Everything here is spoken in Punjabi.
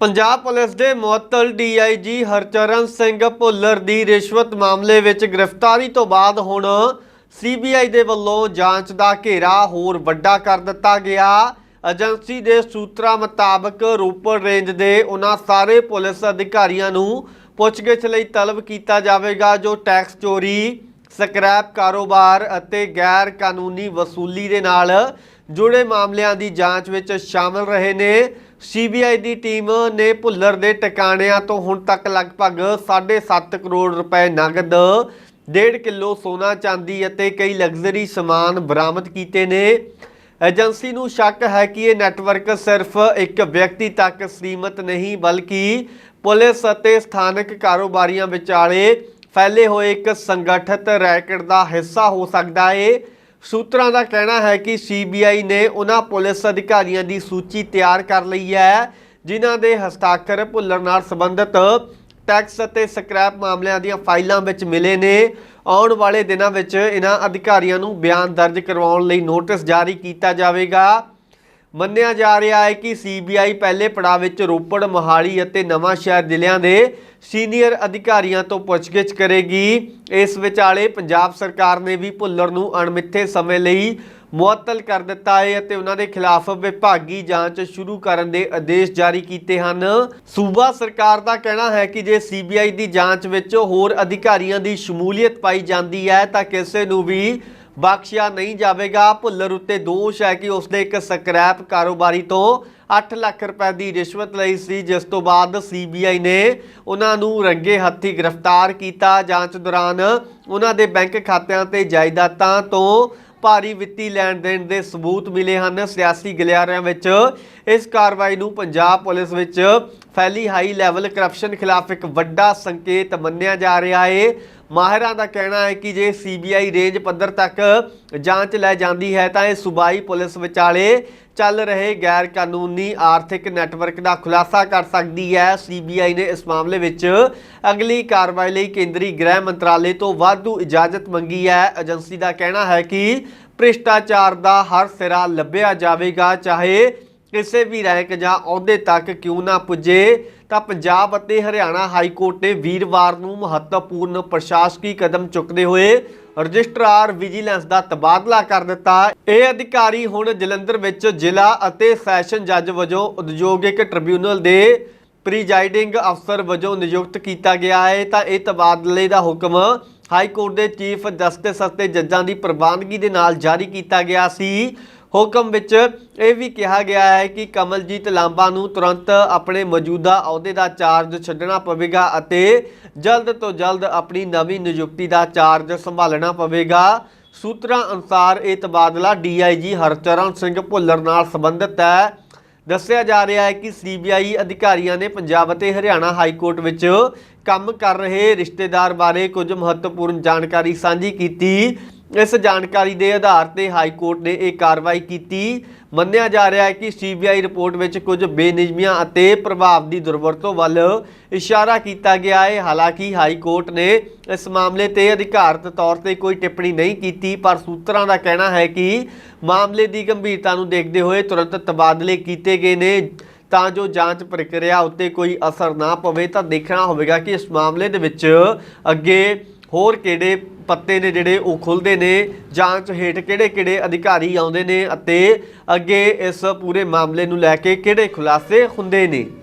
ਪੰਜਾਬ ਪੁਲਿਸ ਦੇ ਮੁਅੱਤਲ ਡੀਆਈਜੀ ਹਰਚਰਨ ਸਿੰਘ ਭੁੱਲਰ ਦੀ ਰਿਸ਼ਵਤ ਮਾਮਲੇ ਵਿੱਚ ਗ੍ਰਿਫਤਾਰੀ ਤੋਂ ਬਾਅਦ ਹੁਣ ਸੀਬੀਆਈ ਦੇ ਵੱਲੋਂ ਜਾਂਚ ਦਾ ਘੇਰਾ ਹੋਰ ਵੱਡਾ ਕਰ ਦਿੱਤਾ ਗਿਆ। ਏਜੰਸੀ ਦੇ ਸੂਤਰਾਂ ਮੁਤਾਬਕ ਰੋਪੜ ਰੇਂਜ ਦੇ ਉਹਨਾਂ ਸਾਰੇ ਪੁਲਿਸ ਅਧਿਕਾਰੀਆਂ ਨੂੰ ਪੁੱਛਗਿੱਛ ਲਈ ਤਲਬ ਕੀਤਾ ਜਾਵੇਗਾ, ਜੋ ਟੈਕਸ ਚੋਰੀ, ਸਕ੍ਰੈਪ ਕਾਰੋਬਾਰ ਅਤੇ ਗੈਰ ਕਾਨੂੰਨੀ ਵਸੂਲੀ ਦੇ ਨਾਲ ਜੁੜੇ ਮਾਮਲਿਆਂ ਦੀ ਜਾਂਚ ਵਿੱਚ ਸ਼ਾਮਲ ਰਹੇ ਨੇ। ਸੀਬੀਆਈ ਦੀ ਟੀਮ ਨੇ ਭੁੱਲਰ ਦੇ ਟਿਕਾਣਿਆਂ ਤੋਂ ਹੁਣ ਤੱਕ ਲਗਭਗ 7.5 ਕਰੋੜ ਰੁਪਏ ਨਗਦ 1.5 ਕਿਲੋ ਸੋਨਾ, ਚਾਂਦੀ ਅਤੇ ਕਈ ਲਗਜ਼ਰੀ ਸਮਾਨ ਬਰਾਮਦ ਕੀਤੇ ਨੇ। ਏਜੰਸੀ ਨੂੰ ਸ਼ੱਕ ਹੈ ਕਿ ਇਹ ਨੈਟਵਰਕ ਸਿਰਫ ਇੱਕ ਵਿਅਕਤੀ ਤੱਕ ਸੀਮਤ ਨਹੀਂ, ਬਲਕਿ ਪੁਲਿਸ ਅਤੇ ਸਥਾਨਕ ਕਾਰੋਬਾਰੀਆਂ ਵਿਚਾਲੇ ਫੈਲੇ ਹੋਏ ਇੱਕ ਸੰਗਠਿਤ ਰੈਕਟ ਦਾ ਹਿੱਸਾ ਹੋ ਸਕਦਾ ਹੈ ਸੂਤਰਾਂ ਦਾ ਕਹਿਣਾ ਹੈ ਕਿ ਸੀਬੀਆਈ ਨੇ ਉਹਨਾਂ ਪੁਲਿਸ ਅਧਿਕਾਰੀਆਂ ਦੀ ਸੂਚੀ ਤਿਆਰ ਕਰ ਲਈ ਹੈ, ਜਿਨ੍ਹਾਂ ਦੇ ਹਸਤਾਖਰ ਭੁੱਲਣ ਨਾਲ ਸੰਬੰਧਿਤ ਟੈਕਸ ਅਤੇ ਸਕ੍ਰੈਪ ਮਾਮਲਿਆਂ ਦੀਆਂ ਫਾਈਲਾਂ ਵਿੱਚ ਮਿਲੇ ਨੇ। ਆਉਣ ਵਾਲੇ ਦਿਨਾਂ ਵਿੱਚ ਇਹਨਾਂ ਅਧਿਕਾਰੀਆਂ ਨੂੰ ਬਿਆਨ ਦਰਜ ਕਰਵਾਉਣ ਲਈ ਨੋਟਿਸ ਜਾਰੀ ਕੀਤਾ ਜਾਵੇਗਾ। ਮੰਨਿਆ ਜਾ ਰਿਹਾ ਹੈ ਕਿ ਸੀਬੀਆਈ ਪਹਿਲੇ ਪੜਾਅ ਵਿੱਚ ਰੋਪੜ, ਮੋਹਾਲੀ ਅਤੇ ਨਵਾਂ ਸ਼ਹਿਰ ਜ਼ਿਲ੍ਹਿਆਂ ਦੇ ਸੀਨੀਅਰ ਅਧਿਕਾਰੀਆਂ ਤੋਂ ਪੁੱਛਗਿੱਛ ਕਰੇਗੀ। ਇਸ ਵਿਚਾਲੇ ਪੰਜਾਬ ਸਰਕਾਰ ਨੇ ਵੀ ਭੁੱਲਰ ਨੂੰ ਅਣਮਿੱਥੇ ਸਮੇਂ ਲਈ ਮੁਅੱਤਲ ਕਰ ਦਿੱਤਾ ਹੈ ਅਤੇ ਉਹਨਾਂ ਦੇ ਖਿਲਾਫ ਵਿਭਾਗੀ ਜਾਂਚ ਸ਼ੁਰੂ ਕਰਨ ਦੇ ਆਦੇਸ਼ ਜਾਰੀ ਕੀਤੇ ਹਨ। ਸੂਬਾ ਸਰਕਾਰ ਦਾ ਕਹਿਣਾ ਹੈ ਕਿ ਜੇ ਸੀਬੀਆਈ ਦੀ ਜਾਂਚ ਵਿੱਚ ਹੋਰ ਅਧਿਕਾਰੀਆਂ ਦੀ ਸ਼ਮੂਲੀਅਤ ਪਾਈ ਜਾਂਦੀ ਹੈ ਤਾਂ ਕਿਸੇ ਨੂੰ ਵੀ ਬਖਸ਼ਿਆ ਨਹੀਂ ਜਾਵੇਗਾ। ਭੁੱਲਰ ਉੱਤੇ ਦੋਸ਼ ਹੈ ਕਿ ਉਸਦੇ ਇੱਕ ਸਕ੍ਰੈਪ ਕਾਰੋਬਾਰੀ ਤੋਂ 8 ਲੱਖ ਰੁਪਏ ਦੀ ਰਿਸ਼ਵਤ ਲਈ ਸੀ, ਜਿਸ ਤੋਂ ਬਾਅਦ ਸੀਬੀਆਈ ਨੇ ਉਹਨਾਂ ਨੂੰ ਰੰਗੇ ਹੱਥੀ ਗ੍ਰਿਫਤਾਰ ਕੀਤਾ। ਜਾਂਚ ਦੌਰਾਨ ਉਹਨਾਂ ਦੇ ਬੈਂਕ ਖਾਤਿਆਂ ਤੇ ਜਾਇਦਾਦਾਂ ਤੋਂ ਭਾਰੀ ਵਿੱਤੀ ਲੈਣ ਦੇਣ ਦੇ ਸਬੂਤ ਮਿਲੇ ਹਨ। ਸਿਆਸੀ ਗਲਿਆਰਿਆਂ ਵਿੱਚ ਇਸ ਕਾਰਵਾਈ ਨੂੰ ਪੰਜਾਬ ਪੁਲਿਸ ਵਿੱਚ ਫੈਲੀ ਹਾਈ ਲੈਵਲ ਕਰਪਸ਼ਨ ਖਿਲਾਫ ਇੱਕ ਵੱਡਾ ਸੰਕੇਤ ਮੰਨਿਆ ਜਾ ਰਿਹਾ ਹੈ। ਮਾਹਿਰਾਂ ਦਾ ਕਹਿਣਾ ਹੈ ਕਿ ਜੇ ਸੀਬੀਆਈ ਰੇਂਜ ਪੱਧਰ ਤੱਕ ਜਾਂਚ ਲੈ ਜਾਂਦੀ ਹੈ ਤਾਂ ਇਹ ਸੂਬਾਈ ਪੁਲਿਸ ਵਿਚਾਲੇ ਚੱਲ ਰਹੇ ਗੈਰ ਕਾਨੂੰਨੀ ਆਰਥਿਕ ਨੈਟਵਰਕ ਦਾ ਖੁਲਾਸਾ ਕਰ ਸਕਦੀ ਹੈ। ਸੀਬੀਆਈ ਨੇ ਇਸ ਮਾਮਲੇ ਵਿੱਚ ਅਗਲੀ ਕਾਰਵਾਈ ਲਈ ਕੇਂਦਰੀ ਗ੍ਰਹਿ ਮੰਤਰਾਲੇ ਤੋਂ ਵਾਧੂ ਇਜਾਜ਼ਤ ਮੰਗੀ ਹੈ। ਏਜੰਸੀ ਦਾ ਕਹਿਣਾ ਹੈ ਕਿ ਭ੍ਰਿਸ਼ਟਾਚਾਰ ਦਾ ਹਰ ਸਿਰਾ ਲੱਭਿਆ ਜਾਵੇਗਾ, ਚਾਹੇ ਕਿਸੇ ਵੀ ਰੈਂਕ ਜਾਂ ਅਹੁਦੇ ਤੱਕ ਕਿਉਂ ਨਾ ਪੁੱਜੇ, ਤਾਂ ਪੰਜਾਬ ਅਤੇ ਹਰਿਆਣਾ ਹਾਈ ਕੋਰਟ ਨੇ ਵੀਰਵਾਰ ਨੂੰ ਮਹੱਤਵਪੂਰਨ ਪ੍ਰਸ਼ਾਸਕੀ ਕਦਮ ਚੁੱਕਦੇ ਹੋਏ ਰਜਿਸਟਰਾਰ ਵਿਜੀਲੈਂਸ ਦਾ ਤਬਾਦਲਾ ਕਰ ਦਿੱਤਾ। ਇਹ ਅਧਿਕਾਰੀ ਹੁਣ ਜਲੰਧਰ ਵਿੱਚ ਜ਼ਿਲ੍ਹਾ ਅਤੇ ਸੈਸ਼ਨ ਜੱਜ ਵਜੋਂ ਉਦਯੋਗਿਕ ਟ੍ਰਿਬਿਊਨਲ ਦੇ ਪ੍ਰੀਜ਼ਾਈਡਿੰਗ ਅਫਸਰ ਵਜੋਂ ਨਿਯੁਕਤ ਕੀਤਾ ਗਿਆ ਹੈ। ਤਾਂ ਇਹ ਤਬਾਦਲੇ ਦਾ ਹੁਕਮ ਹਾਈ ਕੋਰਟ ਦੇ ਚੀਫ ਜਸਟਿਸ ਅਤੇ ਜੱਜਾਂ ਦੀ ਪ੍ਰਵਾਨਗੀ ਦੇ ਨਾਲ ਜਾਰੀ ਕੀਤਾ ਗਿਆ ਸੀ। ਹੁਕਮ ਵਿੱਚ ਇਹ ਵੀ ਕਿਹਾ ਗਿਆ ਹੈ ਕਿ ਕਮਲਜੀਤ ਲਾਂਬਾ ਨੂੰ ਤੁਰੰਤ ਆਪਣੇ ਮੌਜੂਦਾ ਅਹੁਦੇ ਦਾ ਚਾਰਜ ਛੱਡਣਾ ਪਵੇਗਾ ਅਤੇ ਜਲਦ ਤੋਂ ਜਲਦ ਆਪਣੀ ਨਵੀਂ ਨਿਯੁਕਤੀ ਦਾ ਚਾਰਜ ਸੰਭਾਲਣਾ ਪਵੇਗਾ। ਸੂਤਰਾਂ ਅਨੁਸਾਰ ਇਹ ਤਬਾਦਲਾ ਡੀਆਈਜੀ ਹਰਚਰਨ ਸਿੰਘ ਭੁੱਲਰ ਨਾਲ ਸੰਬੰਧਿਤ ਹੈ। ਦੱਸਿਆ ਜਾ ਰਿਹਾ ਹੈ ਕਿ ਸੀਬੀਆਈ ਅਧਿਕਾਰੀਆਂ ਨੇ ਪੰਜਾਬ ਅਤੇ ਹਰਿਆਣਾ ਹਾਈ ਕੋਰਟ ਵਿੱਚ ਕੰਮ ਕਰ ਰਹੇ ਰਿਸ਼ਤੇਦਾਰ ਬਾਰੇ ਕੁਝ ਮਹੱਤਵਪੂਰਨ ਜਾਣਕਾਰੀ ਸਾਂਝੀ ਕੀਤੀ। ਇਸ ਜਾਣਕਾਰੀ ਦੇ ਆਧਾਰ ਤੇ ਹਾਈ ਕੋਰਟ ਨੇ ਇਹ ਕਾਰਵਾਈ ਕੀਤੀ। ਮੰਨਿਆ ਜਾ ਰਿਹਾ ਹੈ ਕਿ ਸੀਬੀਆਈ ਰਿਪੋਰਟ ਵਿੱਚ ਕੁਝ ਬੇਨਿਯਮੀਆਂ ਅਤੇ ਪ੍ਰਭਾਵ ਦੀ ਦੁਰਵਰਤੋਂ ਵੱਲ ਇਸ਼ਾਰਾ ਕੀਤਾ ਗਿਆ ਹੈ। ਹਾਲਾਂਕਿ ਹਾਈ ਕੋਰਟ ਨੇ ਇਸ ਮਾਮਲੇ ਤੇ ਅਧਿਕਾਰਤ ਤੌਰ ਤੇ ਕੋਈ ਟਿੱਪਣੀ ਨਹੀਂ ਕੀਤੀ, ਪਰ ਸੂਤਰਾਂ ਦਾ ਕਹਿਣਾ ਹੈ ਕਿ ਮਾਮਲੇ ਦੀ ਗੰਭੀਰਤਾ ਨੂੰ ਦੇਖਦੇ ਹੋਏ ਤੁਰੰਤ ਤਬਾਦਲੇ ਕੀਤੇ ਗਏ ਨੇ। ਤਾਂ ਜੋ ਜਾਂਚ ਪ੍ਰਕਿਰਿਆ ਉੱਤੇ ਕੋਈ ਅਸਰ ਨਾ ਪਵੇ, ਤਾਂ ਦੇਖਣਾ ਹੋਵੇਗਾ ਕਿ ਇਸ ਮਾਮਲੇ ਦੇ ਵਿੱਚ ਅੱਗੇ ਹੋਰ ਕਿਹੜੇ ਪੱਤੇ ਨੇ ਜਿਹੜੇ ਉਹ ਖੁੱਲਦੇ ਨੇ? ਜਾਂਚ ਹੇਠ ਕਿਹੜੇ-ਕਿਹੜੇ ਅਧਿਕਾਰੀ ਆਉਂਦੇ ਨੇ? ਅਤੇ ਅੱਗੇ ਇਸ ਪੂਰੇ ਮਾਮਲੇ ਨੂੰ ਲੈ ਕੇ ਕਿਹੜੇ ਖੁਲਾਸੇ ਹੁੰਦੇ ਨੇ?